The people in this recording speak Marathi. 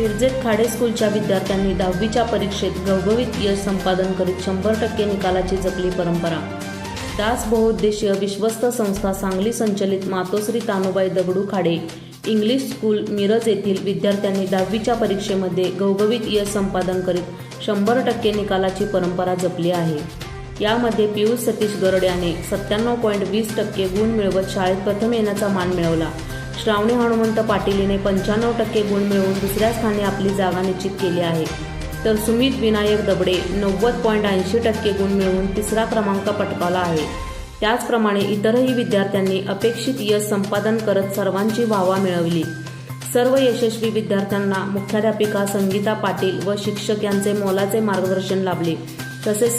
खाडे स्कूलच्या विद्यार्थ्यांनी दहावीच्या परीक्षेत घवघवीत यश संपादन करीत शंभर टक्के निकालाची जपली परंपरा. दास बहुउद्देशीय विश्वस्त संस्था सांगली संचलित मातोश्री तानुबाई दगडू खाडे इंग्लिश स्कूल मिरज येथील विद्यार्थ्यांनी दहावीच्या परीक्षेमध्ये घवघवीत यश संपादन करीत शंभर टक्के निकालाची परंपरा जपली आहे. यामध्ये पियुष सतीश गरड याने सत्त्याण्णव पॉईंट वीस टक्के गुण मिळवत शाळेत प्रथम येण्याचा मान मिळवला. श्रावणी हनुमंत पाटील हिने पंच्याण्णव टक्के गुण मिळवून दुसऱ्या स्थानी आपली जागा निश्चित केली आहे. तर सुमित विनायक दबडे नव्वद पॉईंट ऐंशी टक्के गुण मिळवून तिसरा क्रमांक पटकावला आहे. त्याचप्रमाणे इतरही विद्यार्थ्यांनी अपेक्षित यश संपादन करत सर्वांची वाहवा मिळवली. सर्व यशस्वी विद्यार्थ्यांना मुख्याध्यापिका संगीता पाटील व शिक्षक यांचे मोलाचे मार्गदर्शन लाभले. तसेच